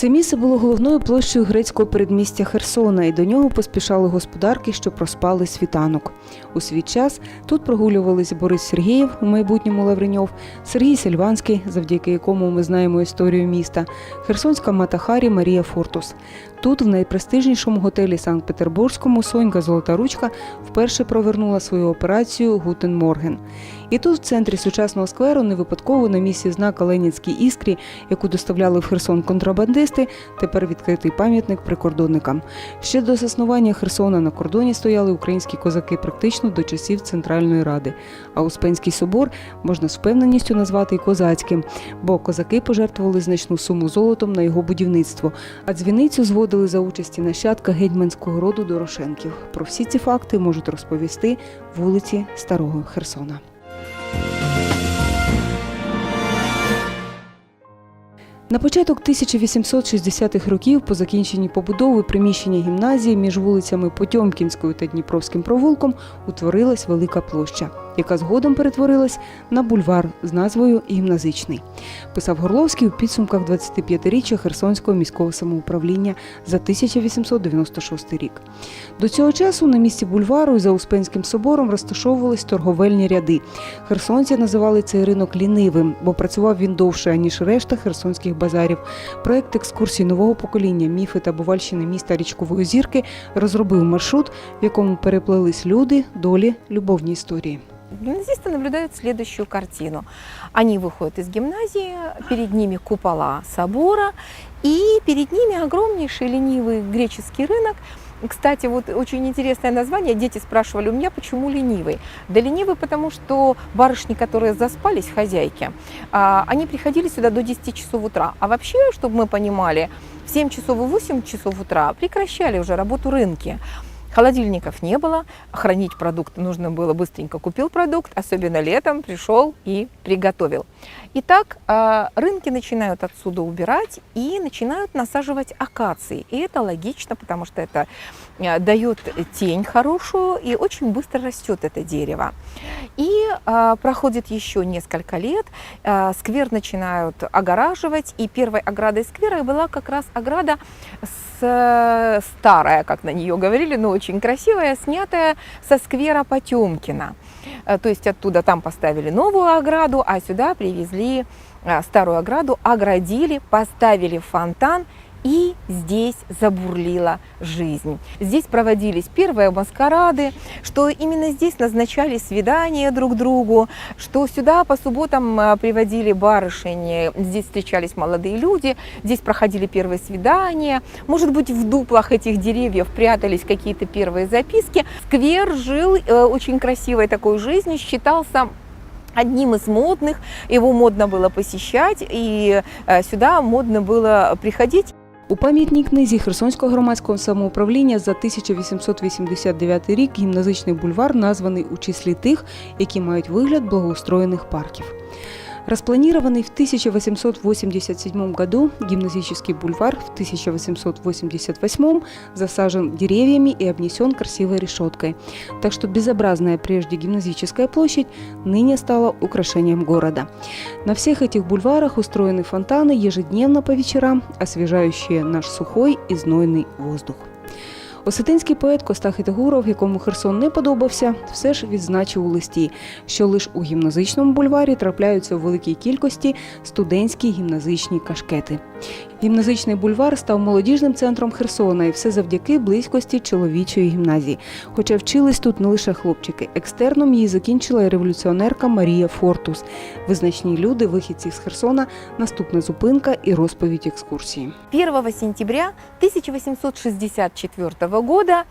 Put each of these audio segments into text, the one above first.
Це місце було головною площею грецького передмістя Херсона, і до нього поспішали господарки, що проспали світанок. У свій час тут прогулювались Борис Сергієв, у майбутньому Лавреньов, Сергій Сельванський, завдяки якому ми знаємо історію міста, херсонська мата Харі Марія Фортус. Тут, в найпрестижнішому готелі Санкт-Петербурзькому, Сонька Золота Ручка вперше провернула свою операцію Гутен Морген. І тут, в центрі сучасного скверу, не випадково на місці знака Ленінській іскрі, яку доставляли в Херсон контрабандисти, тепер відкритий пам'ятник прикордонникам. Ще до заснування Херсона на кордоні стояли українські козаки практично до часів Центральної Ради. А Успенський собор можна з впевненістю назвати і козацьким, бо козаки пожертвували значну суму золотом на його будівництво, а дзвіницю зводили за участі нащадка гетьманського роду Дорошенків. Про всі ці факти можуть розповісти вулиці Старого Херсона. На початок 1860-х років по закінченні побудови приміщення гімназії між вулицями Потьомкінською та Дніпровським провулком утворилась велика площа, яка згодом перетворилась на бульвар з назвою Гімназичний. Писав Горловський у підсумках 25-річчя Херсонського міського самоуправління за 1896 рік. До цього часу на місці бульвару і за Успенським собором розташовувались торговельні ряди. Херсонці називали цей ринок лінивим, бо працював він довше, аніж решта херсонських базарів. Проект екскурсій нового покоління міфи та бувальщини міста річкової зірки розробив маршрут, в якому переплелись люди, долі, любовні історії. Гимназисты наблюдают следующую картину. Они выходят из гимназии, перед ними купола собора, и перед ними огромнейший ленивый греческий рынок. Кстати, вот очень интересное название. Дети спрашивали у меня, почему ленивый. Да ленивый, потому что барышни, которые заспались, хозяйки, а, они приходили сюда до 10 часов утра. А вообще, чтобы мы понимали, в 7 часов и 8 часов утра прекращали уже работу рынки. Холодильников не было, хранить продукты нужно было быстренько. Купил продукт, особенно летом, пришел и приготовил. Итак, а, рынки начинают отсюда убирать и начинают насаживать акации. И это логично, потому что это а, дает тень хорошую и очень быстро растет это дерево. И а, проходит еще несколько лет, сквер начинают огораживать, и первой оградой сквера была как раз ограда с, старая, как на нее говорили, но очень красивая, снятая со сквера Потемкина. Э, То есть оттуда там поставили новую ограду, а сюда привезли а, старую ограду, оградили, поставили фонтан, и здесь забурлила жизнь. Здесь проводились первые маскарады, что именно здесь назначали свидания друг другу, что сюда по субботам а, приводили барышень, здесь встречались молодые люди, здесь проходили первые свидания, может быть, в дуплах этих деревьев прятались какие-то первые записки. Сквер жил э, очень красивой такой жизнью, считался одним из модных, его модно было посещать, и э, сюда модно было приходить. У пам'ятній книзі Херсонського громадського самоуправління за 1889 рік гімназичний бульвар названий у числі тих, які мають вигляд благоустроєних парків. Распланированный в 1887 году гимназический бульвар в 1888 засажен деревьями и обнесен красивой решеткой. Так что безобразная прежде гимназическая площадь ныне стала украшением города. На всех этих бульварах устроены фонтаны ежедневно по вечерам, освежающие наш сухой и знойный воздух. Осетинський поет Коста Хитогуров, якому Херсон не подобався, все ж відзначив у листі, що лише у гімназичному бульварі трапляються у великій кількості студентські гімназичні кашкети. Гімназичний бульвар став молодіжним центром Херсона, і все завдяки близькості чоловічої гімназії. Хоча вчились тут не лише хлопчики. Екстерном її закінчила і революціонерка Марія Фортус. Визначні люди, вихідці з Херсона, наступна зупинка і розповідь екскурсії. 1 сентября 1864 года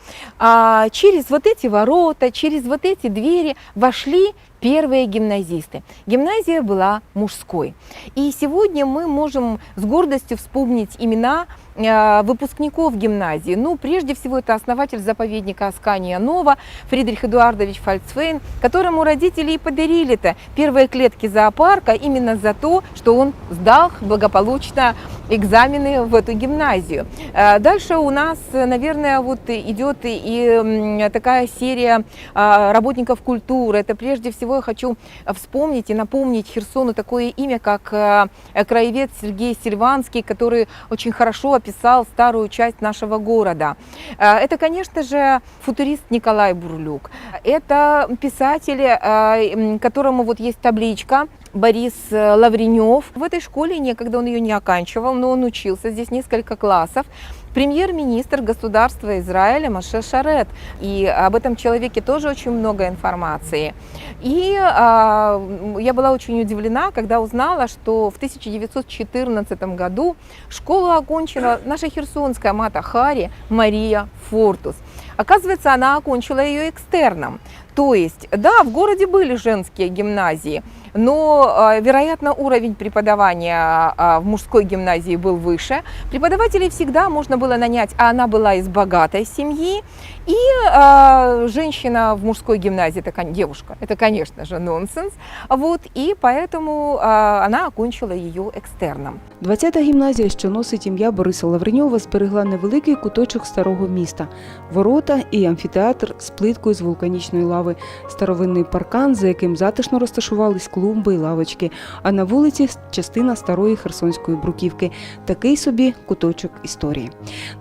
через вот эти ворота, через вот эти двери вошли первые гимназисты. Гимназия была мужской. И сегодня мы можем с гордостью вспомнить имена э, выпускников гимназии. Ну, прежде всего, это основатель заповедника Аскания Нова Фридрих Эдуардович Фальцфейн, которому родители и подарили-то первые клетки зоопарка именно за то, что он сдал благополучно экзамены в эту гимназию. Э, Дальше у нас, э, наверное, вот идет и такая серия а, работников культуры. Это прежде всего я хочу вспомнить и напомнить Херсону такое имя, как э, краевед Сергей Сильванский, который очень хорошо описал старую часть нашего города. Э, Это, конечно же, футурист Николай Бурлюк. Это писатель, э, м, которому вот есть табличка Борис э, Лавренев. В этой школе некогда он ее не оканчивал, но он учился здесь несколько классов. Премьер-министр государства Израиля Маше Шарет. И об этом человеке тоже очень много информации. И а, я была очень удивлена, когда узнала, что в 1914 году школу окончила наша херсонская мата Хари Мария Фортус. Оказывается, она окончила ее экстерном. То есть, да, в городе были женские гимназии, но, а, вероятно, уровень преподавания а, в мужской гимназии был выше. Преподавателей всегда можно было нанять, а она была из богатой семьи. И а, женщина в мужской гимназии, это кон- девушка, это, конечно же, нонсенс. Вот, и поэтому а, она окончила ее экстерном. 20-та гімназія, що носить ім'я Бориса Лавреньова, зберегла невеликий куточок старого міста, ворота і амфітеатр з плиткою з вулканічної лави, старовинний паркан, за яким затишно розташувались клумби й лавочки, а на вулиці частина старої херсонської бруківки. Такий собі куточок історії.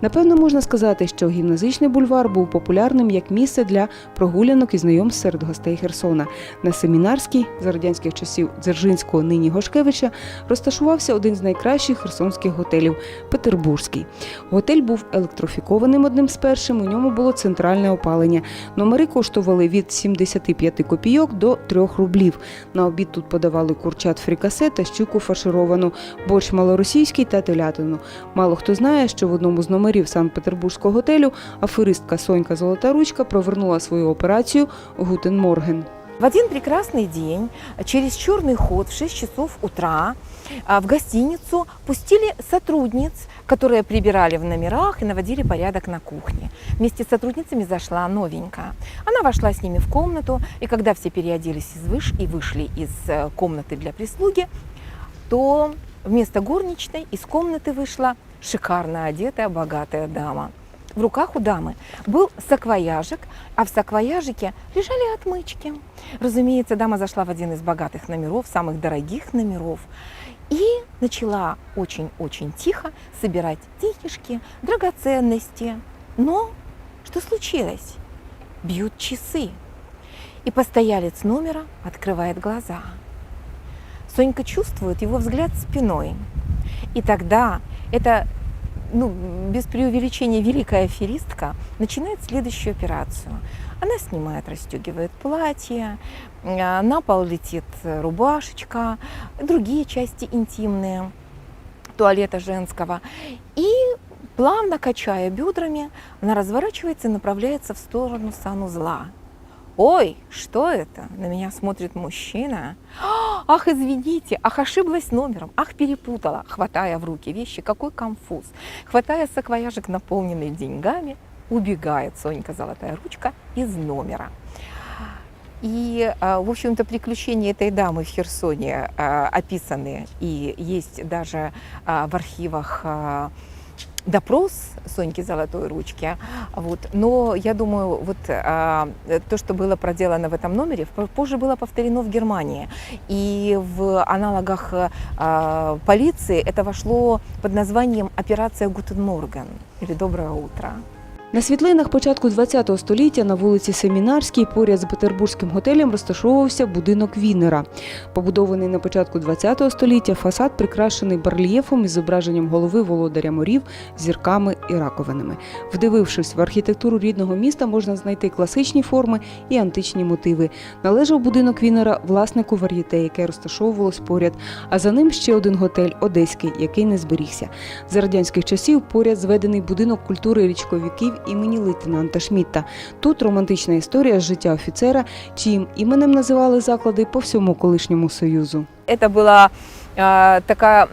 Напевно, можна сказати, що гімназичний бульвар був популярним як місце для прогулянок і знайомств серед гостей Херсона. На семінарській за радянських часів Дзержинського, нині Гошкевича, розташувався один з найкращих херсонських готелів Петербурзький. Готель був електрифікованим одним з першим. У ньому було центральне опалення. Номери коштували від 75 копійок до 3 рублів. На обід тут подавали курчат фрікасе та щуку фаршировану, борщ малоросійський та телятину. Мало хто знає, що в одному з номерів Санкт-Петербурзького готелю аферистка Сонька Золотаручка провернула свою операцію Гутен Морген. В один прекрасный день через черный ход в 6 часов утра а, в гостиницу пустили сотрудниц, которые прибирали в номерах и наводили порядок на кухне. Вместе с сотрудницами зашла новенькая. Она вошла с ними в комнату, и когда все переоделись из выш и вышли из э, комнаты для прислуги, то вместо горничной из комнаты вышла шикарно одетая, богатая дама. В руках у дамы был саквояжик, а в саквояжике лежали отмычки. Разумеется, дама зашла в один из богатых номеров, самых дорогих номеров, и начала очень-очень тихо собирать денежки, драгоценности. Но что случилось? Бьют часы. И постоялец номера открывает глаза. Сонька чувствует его взгляд спиной. И тогда эта, ну, без преувеличения, великая аферистка начинает следующую операцию. Она снимает, расстегивает платье, а, на пол летит рубашечка, другие части интимные туалета женского. И плавно качая бедрами, она разворачивается и направляется в сторону санузла. Ой, что это? На меня смотрит мужчина. Ах, извините, ах, ошиблась номером, ах, перепутала, хватая в руки вещи, какой конфуз. Хватая саквояжик, наполненный деньгами, убегает Сонька Золотая Ручка из номера. И, а, в общем-то, приключения этой дамы в Херсоне а, описаны, и есть даже а, в архивах допрос Соньки Золотой Ручки. Вот. Но я думаю, вот а, то, что было проделано в этом номере, в- позже было повторено в Германии. И в аналогах а, полиции это вошло под названием «Операция Гутен Морген» или «Доброе утро». На світлинах початку ХХ століття на вулиці Семінарській поряд з Петербурзьким готелем розташовувався будинок Вінера. Побудований на початку ХХ століття, фасад прикрашений барельєфом із зображенням голови володаря морів, зірками і раковинами. Вдивившись в архітектуру рідного міста, можна знайти класичні форми і античні мотиви. Належав будинок Вінера власнику вар'єте, яке розташовувалось поряд, а за ним ще один готель Одеський, який не зберігся. За радянських часів поряд зведений будинок культури річковиків імені лейтенанта Шмітта. Тут романтична історія з життя офіцера, чиїм іменем називали заклади по всьому колишньому союзу. Это было э, такая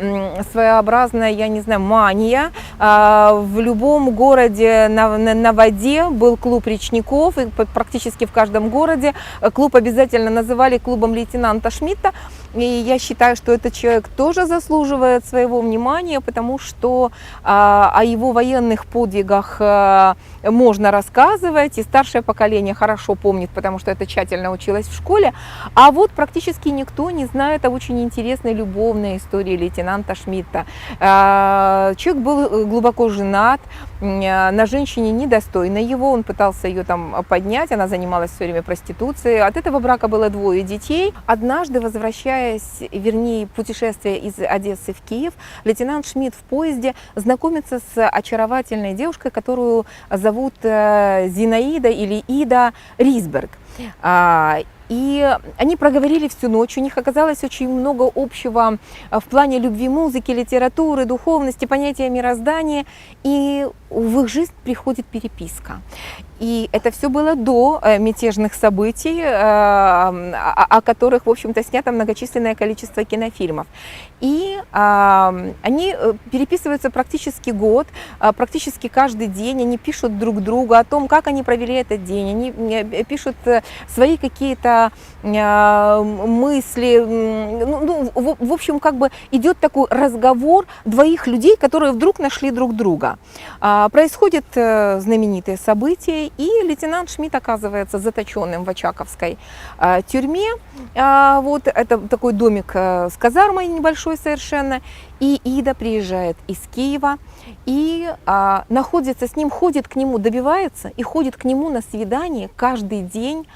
своеобразная, я не знаю, мания. А, В любом городе на, на, на воде был клуб речников, и практически в каждом городе клуб обязательно называли клубом лейтенанта Шмидта. И я считаю, что этот человек тоже заслуживает своего внимания, потому что а, о его военных подвигах а, можно рассказывать, и старшее поколение хорошо помнит, потому что это тщательно училось в школе. А вот практически никто не знает о очень интересной любовной истории лейтенанта Шмидта. А, Человек был э, глубоко женат, а, на женщине недостойной его, он пытался ее там поднять, она занималась все время проституцией. От этого брака было двое детей. Однажды, возвращаясь, вернее, путешествие из Одессы в Киев, лейтенант Шмидт в поезде знакомится с очаровательной девушкой, которую зовут э, Зинаида или Ида Рисберг. И они проговорили всю ночь. У них оказалось очень много общего в плане любви музыки, литературы, духовности, понятия мироздания. И в их жизнь приходит переписка. И это все было до э, мятежных событий, э, о, которых, в общем-то, снято многочисленное количество кинофильмов. И а, они э, переписываются практически год, а, практически каждый день. Они пишут друг другу о том, как они провели этот день. Они пишут свои какие-то а, мысли. Ну, ну, в, в общем, как бы идет такой разговор двоих людей, которые вдруг нашли друг друга. А, Происходит э, знаменитые события, и лейтенант Шмидт оказывается заточенным в Очаковской а, тюрьме. А, Вот это такой домик э, с казармой небольшой совершенно. И Ида приезжает из Киева и находится с ним, ходит к нему, добивается и ходит к нему на свидание каждый день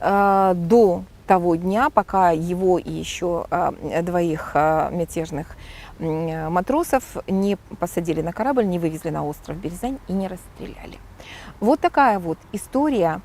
до того дня, пока его и еще двоих мятежных матросов не посадили на корабль, не вывезли на остров Березань и не расстреляли. Вот такая вот история,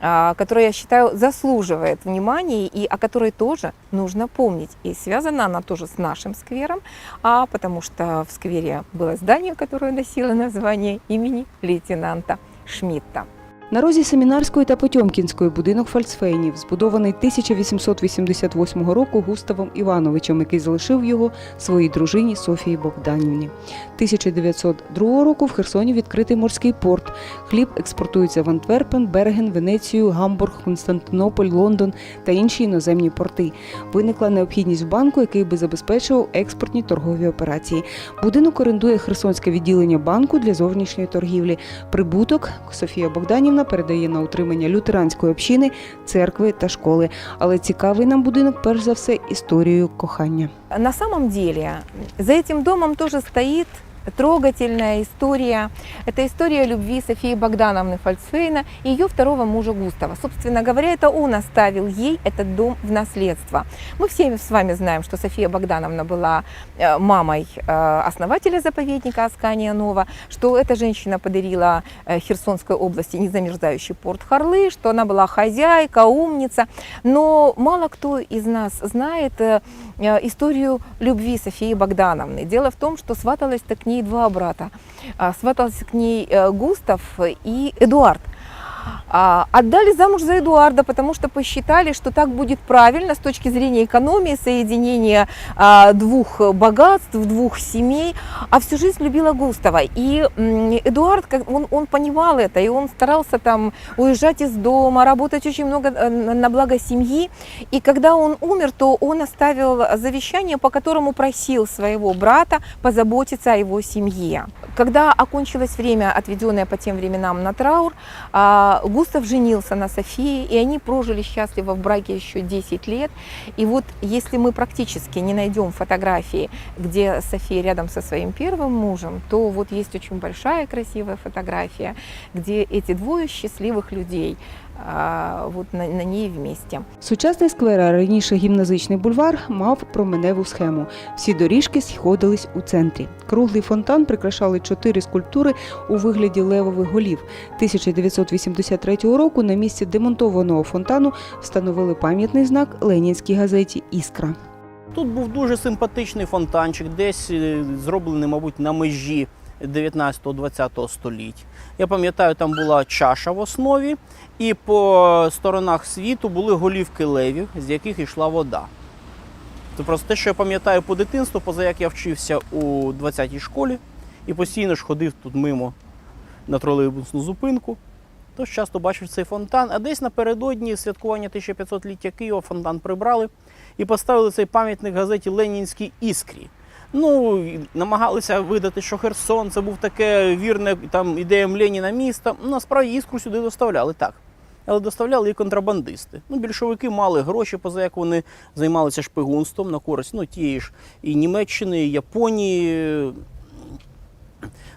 а, которая, я считаю, заслуживает внимания и о которой тоже нужно помнить. И связана она тоже с нашим сквером, а потому что в сквере было здание, которое носило название имени лейтенанта Шмидта. На розі Семінарської та Потьомкінської будинок Фальцфейнів, збудований 1888 року Густавом Івановичем, який залишив його своїй дружині Софії Богданівні. 1902 року в Херсоні відкритий морський порт. Хліб експортується в Антверпен, Берген, Венецію, Гамбург, Константинополь, Лондон та інші іноземні порти. Виникла необхідність банку, який би забезпечував експортні торгові операції. Будинок орендує Херсонське відділення банку для зовнішньої торгівлі. Прибуток Софія Богданівна передає на утримання лютеранської общини, церкви та школи. Але цікавий нам будинок перш за все історією кохання. На самом деле за этим домом тоже стоит трогательная история. Это история любви Софии Богдановны Фальцфейна и ее второго мужа Густава. Собственно говоря, это он оставил ей этот дом в наследство. Мы все с вами знаем, что София Богдановна была э, мамой э, основателя заповедника Аскания Нова, что эта женщина подарила э, Херсонской области незамерзающий порт Харлы, что она была хозяйка, умница. Но мало кто из нас знает историю любви Софии Богдановны. Дело в том, что сваталась-то к ней два брата. Сватался к ней э, Густав и Эдуард. А, Отдали замуж за Эдуарда, потому что посчитали, что так будет правильно с точки зрения экономии, соединения а, двух богатств, двух семей. А всю жизнь любила Густава. И Эдуард, он, он понимал это, и он старался там уезжать из дома, работать очень много э, на на благо семьи. И когда он умер, то он оставил завещание, по которому просил своего брата позаботиться о его семье. Когда окончилось время, отведенное по тем временам на траур, а, Густав женился на Софии, и они прожили счастливо в браке еще 10 лет. И вот если мы практически не найдем фотографии, где София рядом со своим первым мужем, то вот есть очень большая красивая фотография, где эти двое счастливых людей а, вот на, на ней вместе. Сучасний сквер, а раніше гімназичний бульвар, мав променеву схему. Всі доріжки сходились у центрі. Круглий фонтан прикрашали чотири скульптури у вигляді левових голів. 1983 року на місці демонтованого фонтану встановили пам'ятний знак Ленінській газеті Іскра. Тут був дуже симпатичний фонтанчик, десь е, зроблений, мабуть, на межі 19-20 століть. Я пам'ятаю, там була чаша в основі, і по сторонах світу були голівки левів, з яких йшла вода. Це просто те, що я пам'ятаю по дитинству, поза як я вчився у 20-й школі і постійно ж ходив тут мимо на тролейбусну зупинку. Тож часто бачив цей фонтан. А десь напередодні святкування 1500-ліття Києва фонтан прибрали і поставили цей пам'ятник газеті Ленінській іскрі. Ну, намагалися видати, що Херсон це був таке вірне там ідеям Леніна міста. Насправді іскру сюди доставляли так. Але доставляли і контрабандисти. Ну, більшовики мали гроші, поза як вони займалися шпигунством на користь ну, тієї ж і Німеччини, і Японії.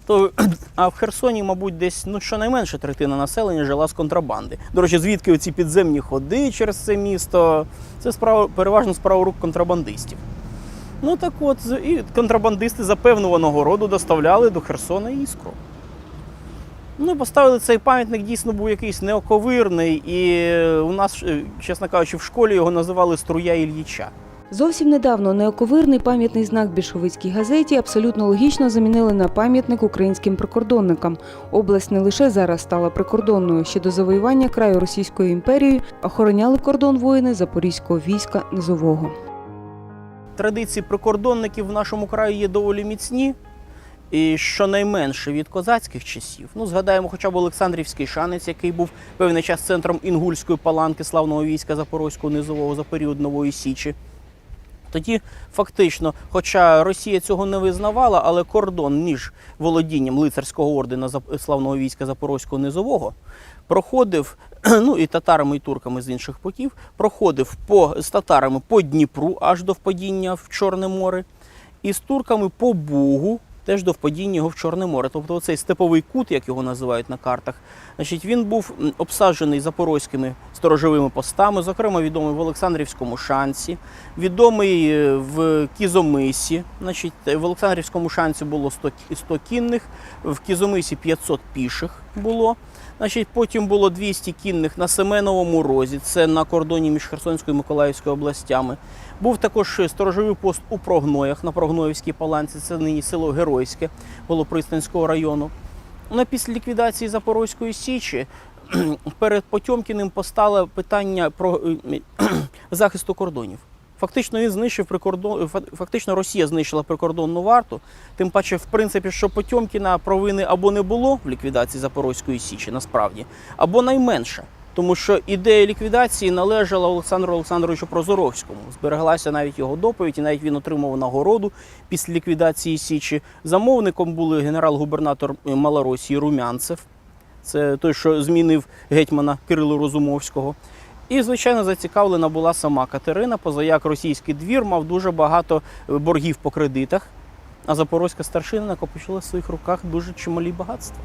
То, а в Херсоні, мабуть, десь ну, щонайменше третина населення жила з контрабанди. До речі, звідки оці підземні ходи через це місто? Це справа, переважно справа рук контрабандистів. Ну так от, і контрабандисти за певну нагороду доставляли до Херсона іскру. Ну, поставили цей пам'ятник, дійсно був якийсь неоковирний, і у нас, е, чесно кажучи, в школі його називали Струя Ільїча. Зовсім недавно неоковирний пам'ятний знак більшовицькій газеті абсолютно логічно замінили на пам'ятник українським прикордонникам. Область не лише зараз стала прикордонною, ще до завоювання краю Російською імперією охороняли кордон воїни Запорізького війська Низового. Традиції прикордонників в нашому краї є доволі міцні, і щонайменше від козацьких часів. Ну, згадаємо хоча б Олександрівський шанець, який був певний час центром інгульської паланки славного війська Запорозького низового за період Нової Січі. Тоді фактично, хоча Росія цього не визнавала, але кордон між володінням лицарського ордена славного війська Запорозького низового проходив, ну і татарами, і турками з інших боків, проходив по, з татарами по Дніпру аж до впадіння в Чорне море, і з турками по Бугу, теж до впадіння його в Чорне море. Тобто цей степовий кут, як його називають на картах, значить, він був обсаджений запорозькими сторожовими постами, зокрема відомий в Олександрівському шанці, відомий е, в Кізомисі. Значить, в Олександрівському шанці було 100, 100 кінних, в Кізомисі 500 піших було. Значить, потім було 200 кінних на Семеновому розі, це на кордоні між Херсонською і Миколаївською областями. Був також сторожовий пост у Прогноях на Прогноївській паланці, це нині село Геройське Голопристанського району. Ну, після ліквідації Запорозької Січі перед Потьомкіним постало питання про е, захисту кордонів. Фактично він знищив прикордон. Фактично Росія знищила прикордонну варту. Тим паче, в принципі, що Потьомкіна провини або не було в ліквідації Запорозької Січі, насправді, або найменше. Тому що ідея ліквідації належала Олександру Олександровичу Прозоровському. Збереглася навіть його доповідь, і навіть він отримав нагороду після ліквідації Січі. Замовником були генерал-губернатор е, Малоросії Румянцев. Це той, що змінив гетьмана Кирило Розумовського. І, звичайно, зацікавлена була сама Катерина, позаяк російський двір мав дуже багато е, боргів по кредитах, а запорозька старшина накопичила в своїх руках дуже чималі багатства.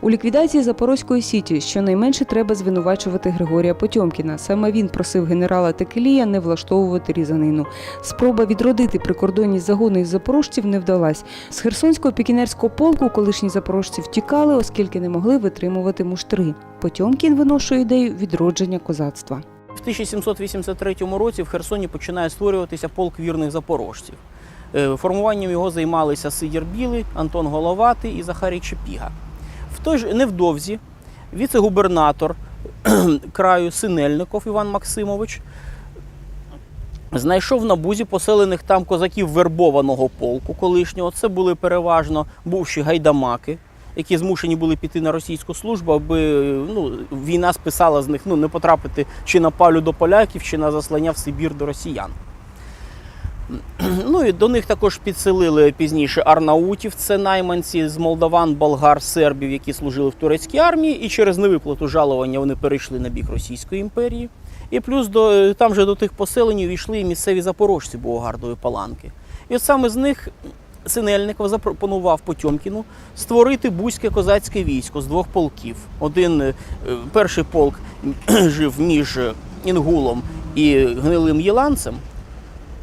У ліквідації Запорозької сіті щонайменше треба звинувачувати Григорія Потьомкіна. Саме він просив генерала Текелія не влаштовувати різанину. Спроба відродити прикордонні загони із запорожців не вдалась. З Херсонського пікінерського полку колишні запорожці втікали, оскільки не могли витримувати муштри. Потьомкін виношує ідею відродження козацтва. В 1783 році в Херсоні починає створюватися полк вірних запорожців. Е, Формуванням його займалися Сидір Білий, Антон Головатий і Захарій Чепіга. В той ж невдовзі віце-губернатор краю Синельников Іван Максимович знайшов на бузі поселених там козаків вербованого полку колишнього. Це були переважно бувші гайдамаки, які змушені були піти на російську службу, аби ну, війна списала з них ну, не потрапити чи на палю до поляків, чи на заслання в Сибір до росіян. Ну і до них також підселили пізніше арнаутів, це найманці з молдаван, болгар, сербів, які служили в турецькій армії, і через невиплату жалування вони перейшли на бік Російської імперії. І плюс до, там же до тих поселень увійшли і місцеві запорожці Богардової паланки. І от саме з них Синельников запропонував Потьомкіну створити бузьке козацьке військо з двох полків. Один е, перший полк жив між Інгулом і Гнилим Єланцем,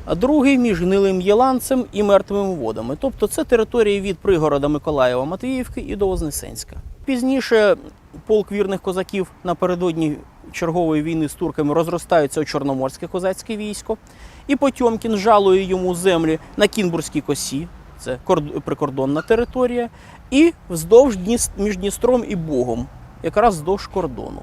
а другий між Гнилим Єланцем і мертвими водами. Тобто це території від пригорода Миколаєва Матвіївки і до Вознесенська. Пізніше полк вірних козаків напередодні чергової війни з турками розростається у Чорноморське козацьке військо, і Потьомкін жалує йому землі на Кінбурзькій косі, це корд- прикордонна територія, і вздовж між Дністром і Богом, якраз вздовж кордону.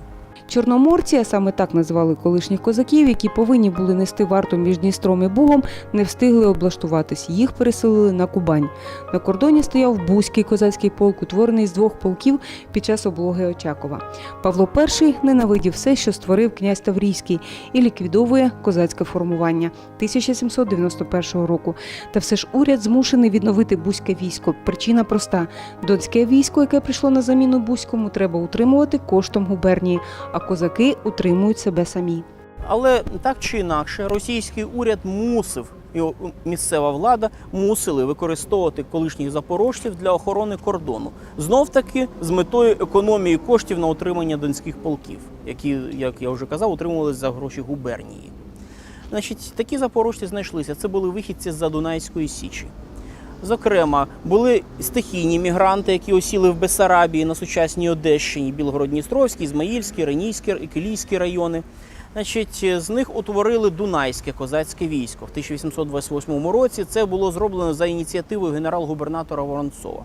Чорноморці, а саме так назвали колишніх козаків, які повинні були нести варту між Дністром і Бугом, не встигли облаштуватись. Їх переселили на Кубань. На кордоні стояв Бузький козацький полк, утворений з двох полків під час облоги Очакова. Павло І ненавидів все, що створив князь Таврійський, і ліквідовує козацьке формування 1791 року. Та все ж уряд змушений відновити бузьке військо. Причина проста: донське військо, яке прийшло на заміну бузькому, треба утримувати коштом губернії, а козаки утримують себе самі. Але так чи інакше, російський уряд мусив і о- місцева влада мусили використовувати колишніх запорожців для охорони кордону. Знов таки з метою економії коштів на утримання донських полків, які, як я вже казав, утримувалися за гроші губернії. Значить, такі запорожці знайшлися. Це були вихідці з Задунайської Січі. Зокрема, були стихійні мігранти, які осіли в Бесарабії на сучасній Одещині, Білгород-Дністровський, Ізмаїльський, і Килійський райони. Значить, з них утворили Дунайське козацьке військо. В 1828 році це було зроблено за ініціативою генерал-губернатора Воронцова.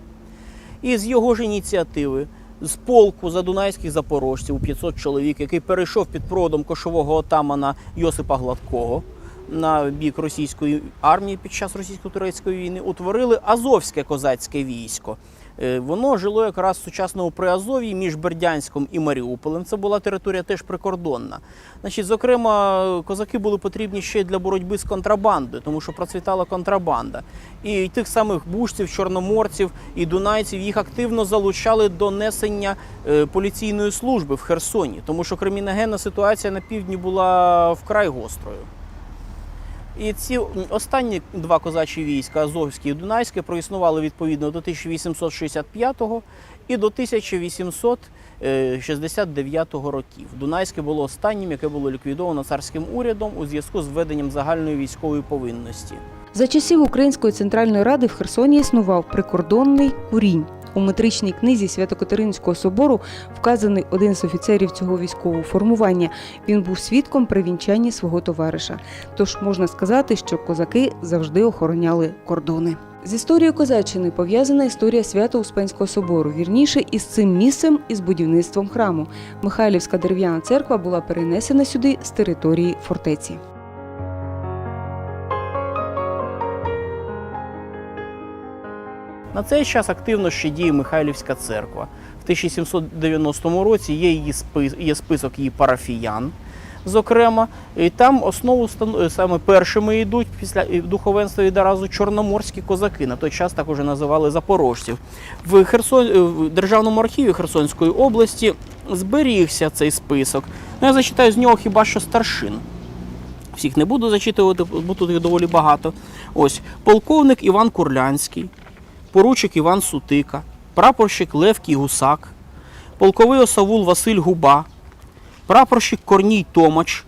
І з його ж ініціативи, з полку задунайських запорожців у 500 чоловік, який перейшов під проводом кошового отамана Йосипа Гладкого на бік російської армії під час російсько-турецької війни, утворили Азовське козацьке військо. Е, Воно жило якраз в сучасному Приазов'ї між Бердянськом і Маріуполем. Це була територія теж прикордонна. Значить, зокрема, козаки були потрібні ще й для боротьби з контрабандою, тому що процвітала контрабанда. І тих самих бушців, чорноморців і дунайців їх активно залучали до несення е, поліційної служби в Херсоні, тому що криміногенна ситуація на півдні була вкрай гострою. І ці останні два козачі війська, Азовське і Дунайське, проіснували відповідно до 1865 і до 1869 років. Дунайське було останнім, яке було ліквідовано царським урядом у зв'язку з введенням загальної військової повинності. За часів Української центральної ради в Херсоні існував прикордонний курінь. У метричній книзі Свято-Катеринського собору вказаний один з офіцерів цього військового формування. Він був свідком при вінчанні свого товариша. Тож можна сказати, що козаки завжди охороняли кордони. З історією козаччини пов'язана історія Свято-Успенського собору, вірніше із цим місцем і з будівництвом храму. Михайлівська дерев'яна церква була перенесена сюди з території фортеці. На цей час активно ще діє Михайлівська церква. В 1790 році є її спис, є список її парафіян. Зокрема, і там основу стан- саме першими йдуть після духовенства від разу чорноморські козаки. На той час так уже називали запорожців. В Херсон в Державному архіві Херсонської області зберігся цей список. Ну, я зачитаю з нього хіба що старшин. Всіх не буду зачитувати, бо тут їх доволі багато. Ось полковник Іван Курлянський, поручик Іван Сутика, прапорщик Левкій Гусак, полковий осавул Василь Губа, прапорщик Корній Томач,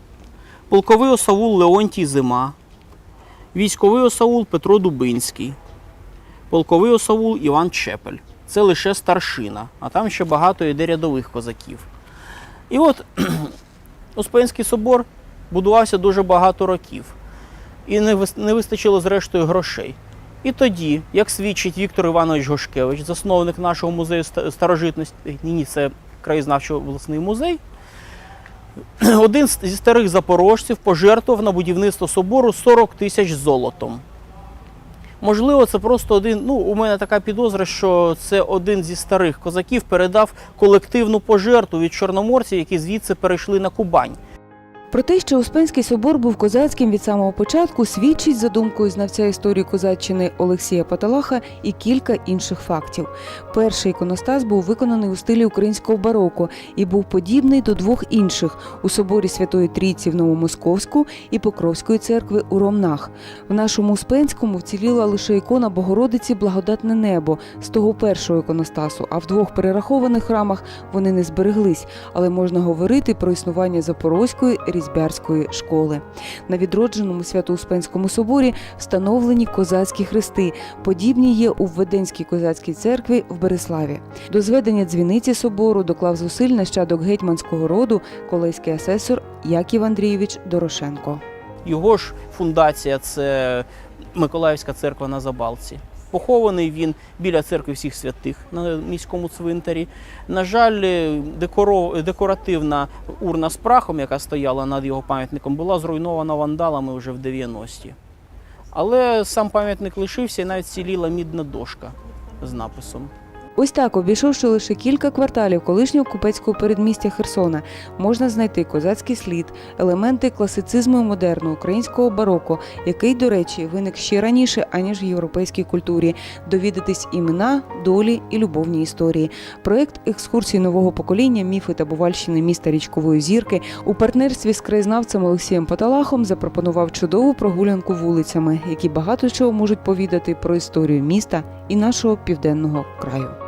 полковий осавул Леонтій Зима, військовий осавул Петро Дубинський, полковий осавул Іван Чепель. Це лише старшина, а там ще багато йде рядових козаків. І от Успенський собор будувався дуже багато років і не вистачило зрештою грошей. І тоді, як свідчить Віктор Іванович Гошкевич, засновник нашого музею старожитності, ні, це краєзнавчо обласний музей, один зі старих запорожців пожертвував на будівництво собору 40 тисяч золотом. Можливо, це просто один. Ну, у мене така підозра, що це один зі старих козаків передав колективну пожертву від чорноморців, які звідси перейшли на Кубань. Про те, що Успенський собор був козацьким від самого початку, свідчить за думкою знавця історії козаччини Олексія Паталаха і кілька інших фактів. Перший іконостас був виконаний у стилі українського бароко і був подібний до двох інших у соборі Святої Трійці в Новомосковську і Покровської церкви у Ромнах. В нашому Успенському вціліла лише ікона Богородиці Благодатне небо з того першого іконостасу, а в двох перерахованих храмах вони не збереглись, але можна говорити про існування Запорозької різьбярської школи. На відродженому Свято-Успенському соборі встановлені козацькі хрести. Подібні є у Введенській козацькій церкві в Береславі. До зведення дзвіниці собору доклав зусиль нащадок гетьманського роду колейський асесор Яків Андрійович Дорошенко. Його ж фундація це Миколаївська церква на Забалці. Похований він біля церкви всіх святих на міському цвинтарі. На жаль, е, декоративна урна з прахом, яка стояла над його пам'ятником, була зруйнована вандалами вже в 90-ті. Але сам пам'ятник лишився і навіть ціліла мідна дошка з написом. Ось так, обійшовши лише кілька кварталів колишнього купецького передмістя Херсона, можна знайти козацький слід, елементи класицизму і модерну українського бароко, який, до речі, виник ще раніше, аніж в європейській культурі, довідатись імена, долі і любовні історії. Проект екскурсії нового покоління, міфи та бувальщини міста річкової зірки у партнерстві з краєзнавцем Олексієм Паталахом запропонував чудову прогулянку вулицями, які багато чого можуть повідати про історію міста і нашого південного краю.